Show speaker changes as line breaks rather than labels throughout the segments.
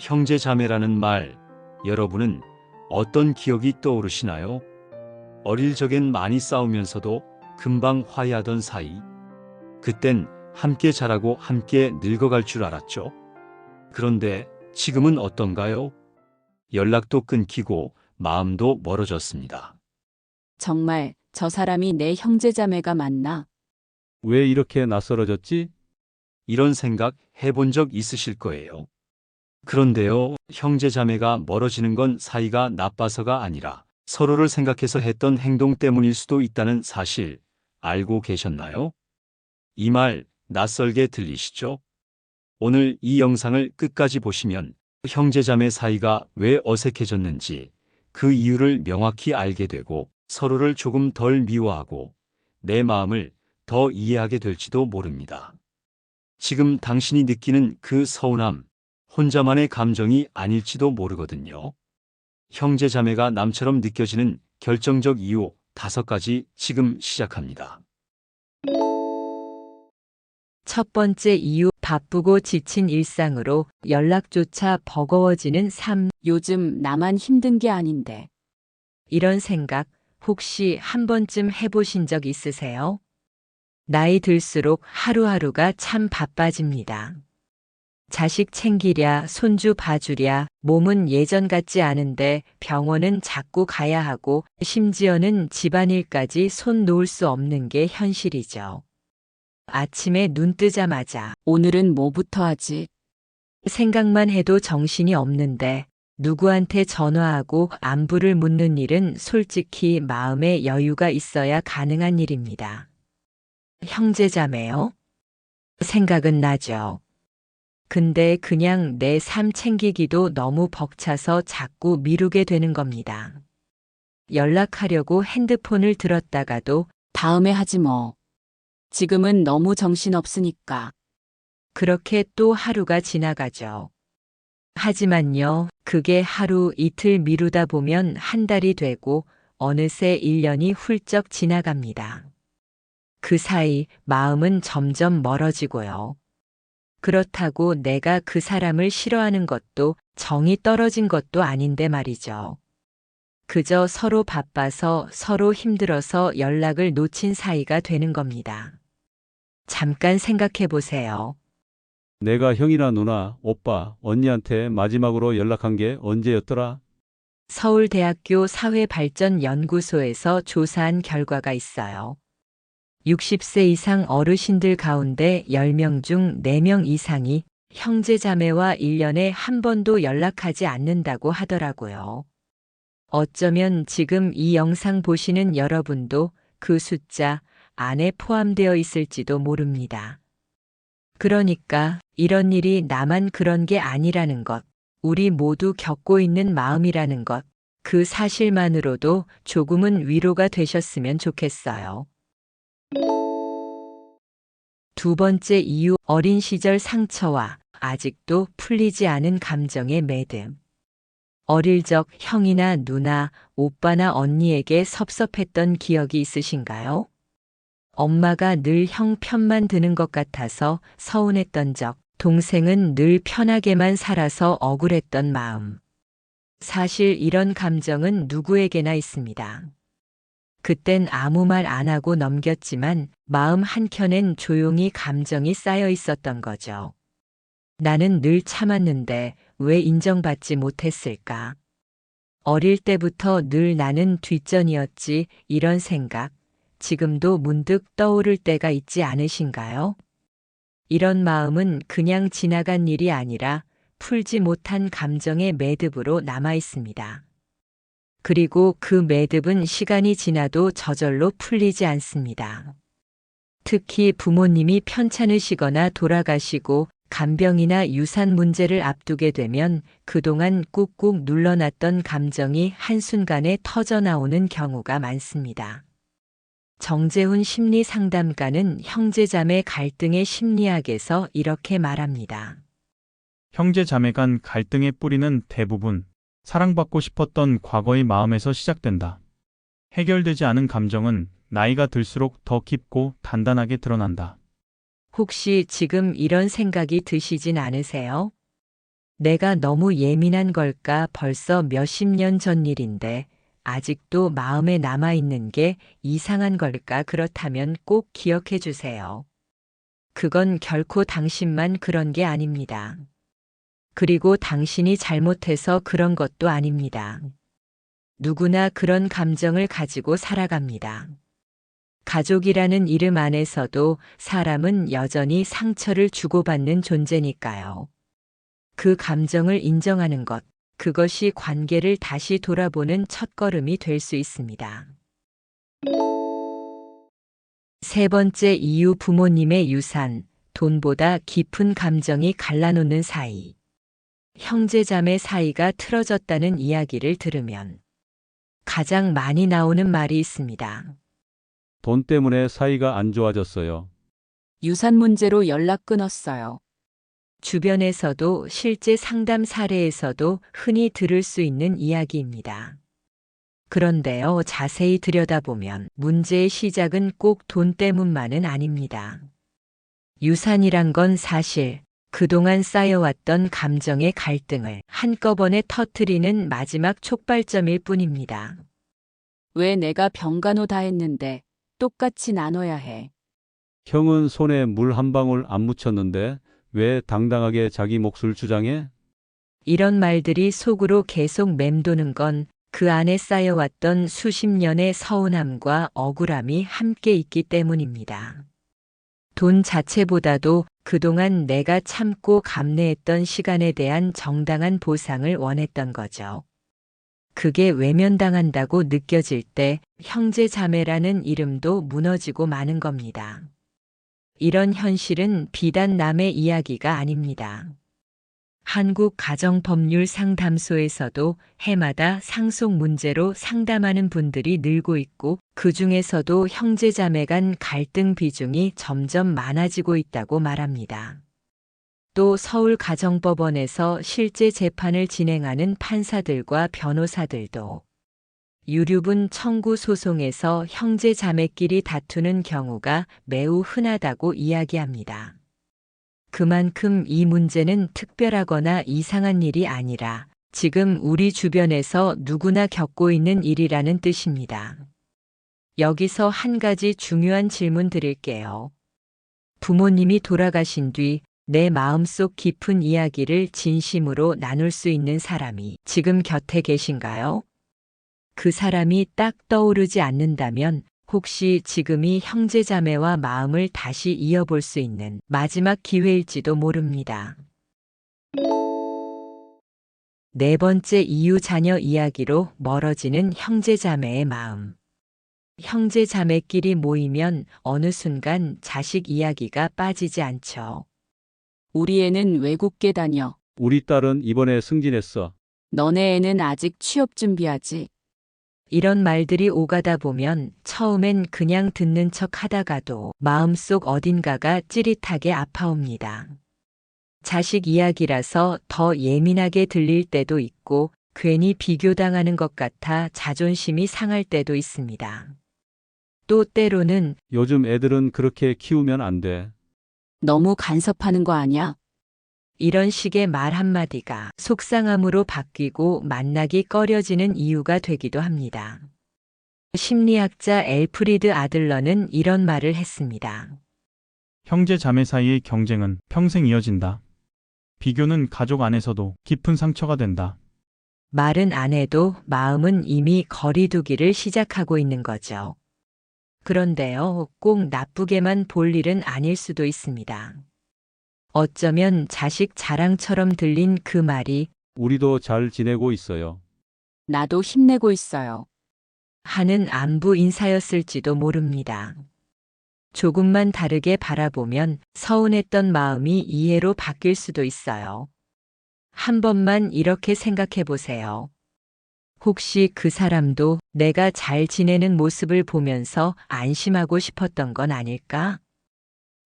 형제 자매라는 말, 여러분은 어떤 기억이 떠오르시나요? 어릴 적엔 많이 싸우면서도 금방 화해하던 사이. 그땐 함께 자라고 함께 늙어갈 줄 알았죠. 그런데 지금은 어떤가요? 연락도 끊기고 마음도 멀어졌습니다.
정말 저 사람이 내 형제자매가 맞나?
왜 이렇게 낯설어졌지?
이런 생각 해본 적 있으실 거예요. 그런데요, 형제 자매가 멀어지는 건 사이가 나빠서가 아니라 서로를 생각해서 했던 행동 때문일 수도 있다는 사실 알고 계셨나요? 이 말 낯설게 들리시죠? 오늘 이 영상을 끝까지 보시면 형제 자매 사이가 왜 어색해졌는지 그 이유를 명확히 알게 되고 서로를 조금 덜 미워하고 내 마음을 더 이해하게 될지도 모릅니다. 지금 당신이 느끼는 그 서운함, 혼자만의 감정이 아닐지도 모르거든요. 형제 자매가 남처럼 느껴지는 결정적 이유 다섯 가지 지금 시작합니다.
첫 번째 이유 바쁘고 지친 일상으로 연락조차 버거워지는 삶.
요즘 나만 힘든 게 아닌데.
이런 생각 혹시 한 번쯤 해보신 적 있으세요? 나이 들수록 하루하루가 참 바빠집니다. 자식 챙기랴, 손주 봐주랴, 몸은 예전 같지 않은데 병원은 자꾸 가야 하고 심지어는 집안일까지 손 놓을 수 없는 게 현실이죠. 아침에 눈 뜨자마자
오늘은 뭐부터 하지?
생각만 해도 정신이 없는데 누구한테 전화하고 안부를 묻는 일은 솔직히 마음에 여유가 있어야 가능한 일입니다. 형제자매요? 생각은 나죠. 근데 그냥 내 삶 챙기기도 너무 벅차서 자꾸 미루게 되는 겁니다. 연락하려고 핸드폰을 들었다가도
다음에 하지 뭐. 지금은 너무 정신 없으니까.
그렇게 또 하루가 지나가죠. 하지만요, 그게 하루 이틀 미루다 보면 한 달이 되고 어느새 1년이 훌쩍 지나갑니다. 그 사이 마음은 점점 멀어지고요. 그렇다고 내가 그 사람을 싫어하는 것도 정이 떨어진 것도 아닌데 말이죠. 그저 서로 바빠서 서로 힘들어서 연락을 놓친 사이가 되는 겁니다. 잠깐 생각해 보세요.
내가 형이나 누나, 오빠, 언니한테 마지막으로 연락한 게 언제였더라?
서울대학교 사회발전연구소에서 조사한 결과가 있어요. 60세 이상 어르신들 가운데 10명 중 4명 이상이 형제 자매와 1년에 한 번도 연락하지 않는다고 하더라고요. 어쩌면 지금 이 영상 보시는 여러분도 그 숫자 안에 포함되어 있을지도 모릅니다. 그러니까 이런 일이 나만 그런 게 아니라는 것, 우리 모두 겪고 있는 마음이라는 것, 그 사실만으로도 조금은 위로가 되셨으면 좋겠어요. 두 번째 이유, 어린 시절 상처와 아직도 풀리지 않은 감정의 매듭. 어릴 적 형이나 누나, 오빠나 언니에게 섭섭했던 기억이 있으신가요? 엄마가 늘 형 편만 드는 것 같아서 서운했던 적, 동생은 늘 편하게만 살아서 억울했던 마음. 사실 이런 감정은 누구에게나 있습니다. 그땐 아무 말 안 하고 넘겼지만 마음 한켠엔 조용히 감정이 쌓여 있었던 거죠. 나는 늘 참았는데 왜 인정받지 못했을까? 어릴 때부터 늘 나는 뒷전이었지 이런 생각 지금도 문득 떠오를 때가 있지 않으신가요? 이런 마음은 그냥 지나간 일이 아니라 풀지 못한 감정의 매듭으로 남아 있습니다. 그리고 그 매듭은 시간이 지나도 저절로 풀리지 않습니다. 특히 부모님이 편찮으시거나 돌아가시고 간병이나 유산 문제를 앞두게 되면 그동안 꾹꾹 눌러놨던 감정이 한순간에 터져나오는 경우가 많습니다. 정재훈 심리 상담가는 형제자매 갈등의 심리학에서 이렇게 말합니다.
형제 자매 간 갈등의 뿌리는 대부분 사랑받고 싶었던 과거의 마음에서 시작된다. 해결되지 않은 감정은 나이가 들수록 더 깊고 단단하게 드러난다.
혹시 지금 이런 생각이 드시진 않으세요? 내가 너무 예민한 걸까 벌써 몇십 년 전 일인데 아직도 마음에 남아있는 게 이상한 걸까 그렇다면 꼭 기억해 주세요. 그건 결코 당신만 그런 게 아닙니다. 그리고 당신이 잘못해서 그런 것도 아닙니다. 누구나 그런 감정을 가지고 살아갑니다. 가족이라는 이름 안에서도 사람은 여전히 상처를 주고받는 존재니까요. 그 감정을 인정하는 것, 그것이 관계를 다시 돌아보는 첫걸음이 될 수 있습니다. 세 번째 이유 부모님의 유산, 돈보다 깊은 감정이 갈라놓는 사이. 형제자매 사이가 틀어졌다는 이야기를 들으면 가장 많이 나오는 말이 있습니다.
돈 때문에 사이가 안 좋아졌어요.
유산 문제로 연락 끊었어요.
주변에서도 실제 상담 사례에서도 흔히 들을 수 있는 이야기입니다. 그런데요, 자세히 들여다보면 문제의 시작은 꼭 돈 때문만은 아닙니다. 유산이란 건 사실 그동안 쌓여왔던 감정의 갈등을 한꺼번에 터트리는 마지막 촉발점일 뿐입니다.
왜 내가 병간호 다 했는데 똑같이 나눠야 해.
형은 손에 물 한 방울 안 묻혔는데 왜 당당하게 자기 몫을 주장해?
이런 말들이 속으로 계속 맴도는 건 그 안에 쌓여왔던 수십 년의 서운함과 억울함이 함께 있기 때문입니다. 돈 자체보다도 그동안 내가 참고 감내했던 시간에 대한 정당한 보상을 원했던 거죠. 그게 외면당한다고 느껴질 때 형제 자매라는 이름도 무너지고 마는 겁니다. 이런 현실은 비단 남의 이야기가 아닙니다. 한국 가정법률 상담소에서도 해마다 상속 문제로 상담하는 분들이 늘고 있고 그 중에서도 형제자매 간 갈등 비중이 점점 많아지고 있다고 말합니다. 또 서울가정법원에서 실제 재판을 진행하는 판사들과 변호사들도 유류분 청구 소송에서 형제자매끼리 다투는 경우가 매우 흔하다고 이야기합니다. 그만큼 이 문제는 특별하거나 이상한 일이 아니라 지금 우리 주변에서 누구나 겪고 있는 일이라는 뜻입니다. 여기서 한 가지 중요한 질문 드릴게요. 부모님이 돌아가신 뒤 내 마음속 깊은 이야기를 진심으로 나눌 수 있는 사람이 지금 곁에 계신가요? 그 사람이 딱 떠오르지 않는다면 혹시 지금이 형제자매와 마음을 다시 이어볼 수 있는 마지막 기회일지도 모릅니다. 네 번째 이유 자녀 이야기로 멀어지는 형제자매의 마음. 형제자매끼리 모이면 어느 순간 자식 이야기가 빠지지 않죠.
우리 애는 외국계 다녀.
우리 딸은 이번에 승진했어.
너네 애는 아직 취업 준비하지.
이런 말들이 오가다 보면 처음엔 그냥 듣는 척 하다가도 마음속 어딘가가 찌릿하게 아파옵니다. 자식 이야기라서 더 예민하게 들릴 때도 있고 괜히 비교당하는 것 같아 자존심이 상할 때도 있습니다. 또 때로는
요즘 애들은 그렇게 키우면 안 돼.
너무 간섭하는 거 아니야?
이런 식의 말 한마디가 속상함으로 바뀌고 만나기 꺼려지는 이유가 되기도 합니다. 심리학자 엘프리드 아들러는 이런 말을 했습니다.
형제 자매 사이의 경쟁은 평생 이어진다. 비교는 가족 안에서도 깊은 상처가 된다.
말은 안 해도 마음은 이미 거리두기를 시작하고 있는 거죠. 그런데요, 꼭 나쁘게만 볼 일은 아닐 수도 있습니다. 어쩌면 자식 자랑처럼 들린 그 말이
우리도 잘 지내고 있어요.
나도 힘내고 있어요.
하는 안부 인사였을지도 모릅니다. 조금만 다르게 바라보면 서운했던 마음이 이해로 바뀔 수도 있어요. 한 번만 이렇게 생각해 보세요. 혹시 그 사람도 내가 잘 지내는 모습을 보면서 안심하고 싶었던 건 아닐까?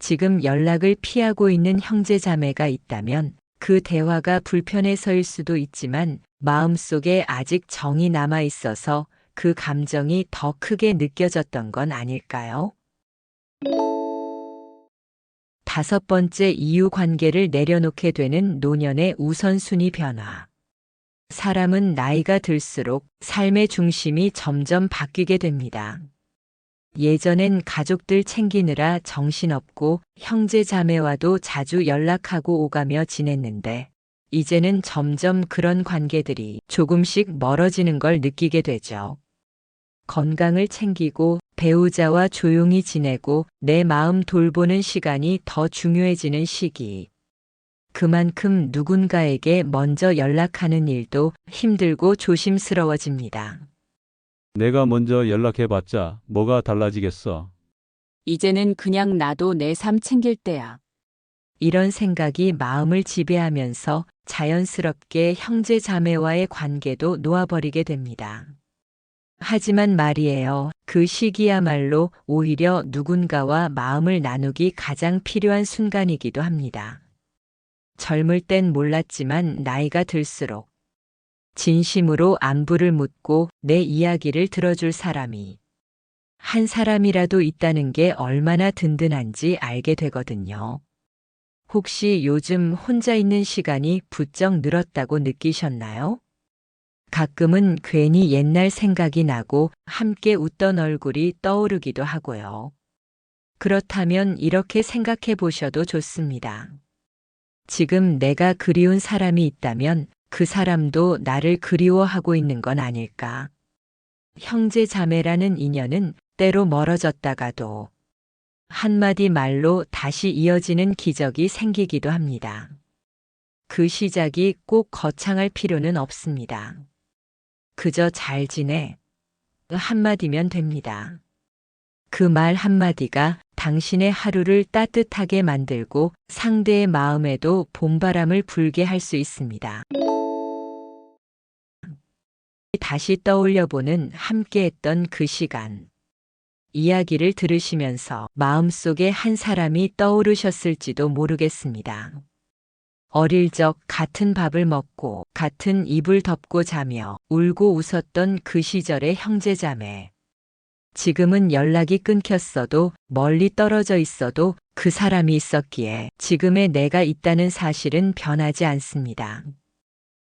지금 연락을 피하고 있는 형제 자매가 있다면 그 대화가 불편해서일 수도 있지만 마음속에 아직 정이 남아 있어서 그 감정이 더 크게 느껴졌던 건 아닐까요? 다섯 번째 이유 관계를 내려놓게 되는 노년의 우선순위 변화. 사람은 나이가 들수록 삶의 중심이 점점 바뀌게 됩니다. 예전엔 가족들 챙기느라 정신없고 형제 자매와도 자주 연락하고 오가며 지냈는데 이제는 점점 그런 관계들이 조금씩 멀어지는 걸 느끼게 되죠. 건강을 챙기고 배우자와 조용히 지내고 내 마음 돌보는 시간이 더 중요해지는 시기. 그만큼 누군가에게 먼저 연락하는 일도 힘들고 조심스러워집니다.
내가 먼저 연락해봤자 뭐가 달라지겠어.
이제는 그냥 나도 내 삶 챙길 때야.
이런 생각이 마음을 지배하면서 자연스럽게 형제 자매와의 관계도 놓아버리게 됩니다. 하지만 말이에요. 그 시기야말로 오히려 누군가와 마음을 나누기 가장 필요한 순간이기도 합니다. 젊을 땐 몰랐지만 나이가 들수록 진심으로 안부를 묻고 내 이야기를 들어줄 사람이 한 사람이라도 있다는 게 얼마나 든든한지 알게 되거든요. 혹시 요즘 혼자 있는 시간이 부쩍 늘었다고 느끼셨나요? 가끔은 괜히 옛날 생각이 나고 함께 웃던 얼굴이 떠오르기도 하고요. 그렇다면 이렇게 생각해 보셔도 좋습니다. 지금 내가 그리운 사람이 있다면 그 사람도 나를 그리워하고 있는 건 아닐까. 형제 자매라는 인연은 때로 멀어졌다가도 한마디 말로 다시 이어지는 기적이 생기기도 합니다. 그 시작이 꼭 거창할 필요는 없습니다. 그저 잘 지내. 한마디면 됩니다. 그 말 한마디가 당신의 하루를 따뜻하게 만들고 상대의 마음에도 봄바람을 불게 할 수 있습니다. 다시 떠올려보는 함께했던 그 시간. 이야기를 들으시면서 마음속에 한 사람이 떠오르셨을지도 모르겠습니다. 어릴 적 같은 밥을 먹고 같은 이불 덮고 자며 울고 웃었던 그 시절의 형제자매. 지금은 연락이 끊겼어도 멀리 떨어져 있어도 그 사람이 있었기에 지금의 내가 있다는 사실은 변하지 않습니다.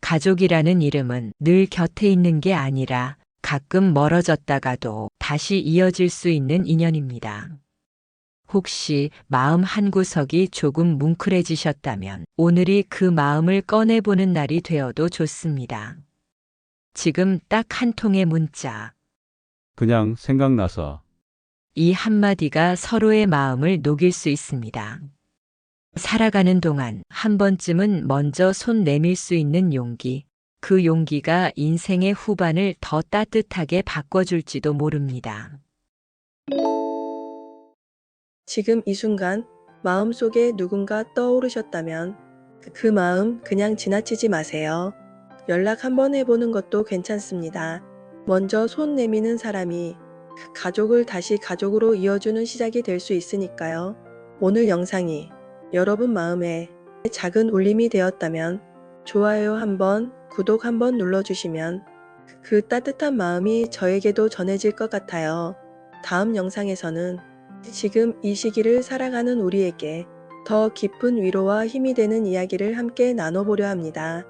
가족이라는 이름은 늘 곁에 있는 게 아니라 가끔 멀어졌다가도 다시 이어질 수 있는 인연입니다. 혹시 마음 한구석이 조금 뭉클해지셨다면 오늘이 그 마음을 꺼내보는 날이 되어도 좋습니다. 지금 딱 한 통의 문자.
그냥 생각나서.
이 한마디가 서로의 마음을 녹일 수 있습니다. 살아가는 동안 한 번쯤은 먼저 손 내밀 수 있는 용기. 그 용기가 인생의 후반을 더 따뜻하게 바꿔줄지도 모릅니다.
지금 이 순간 마음속에 누군가 떠오르셨다면 그 마음 그냥 지나치지 마세요. 연락 한번 해보는 것도 괜찮습니다. 먼저 손 내미는 사람이 가족을 다시 가족으로 이어주는 시작이 될 수 있으니까요. 오늘 영상이 여러분 마음에 작은 울림이 되었다면 좋아요 한번, 구독 한번 눌러주시면 그 따뜻한 마음이 저에게도 전해질 것 같아요. 다음 영상에서는 지금 이 시기를 살아가는 우리에게 더 깊은 위로와 힘이 되는 이야기를 함께 나눠보려 합니다.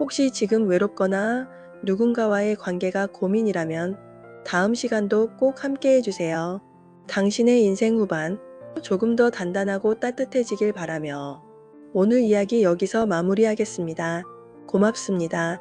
혹시 지금 외롭거나 누군가와의 관계가 고민이라면 다음 시간도 꼭 함께 해주세요. 당신의 인생 후반 조금 더 단단하고 따뜻해지길 바라며 오늘 이야기 여기서 마무리하겠습니다. 고맙습니다.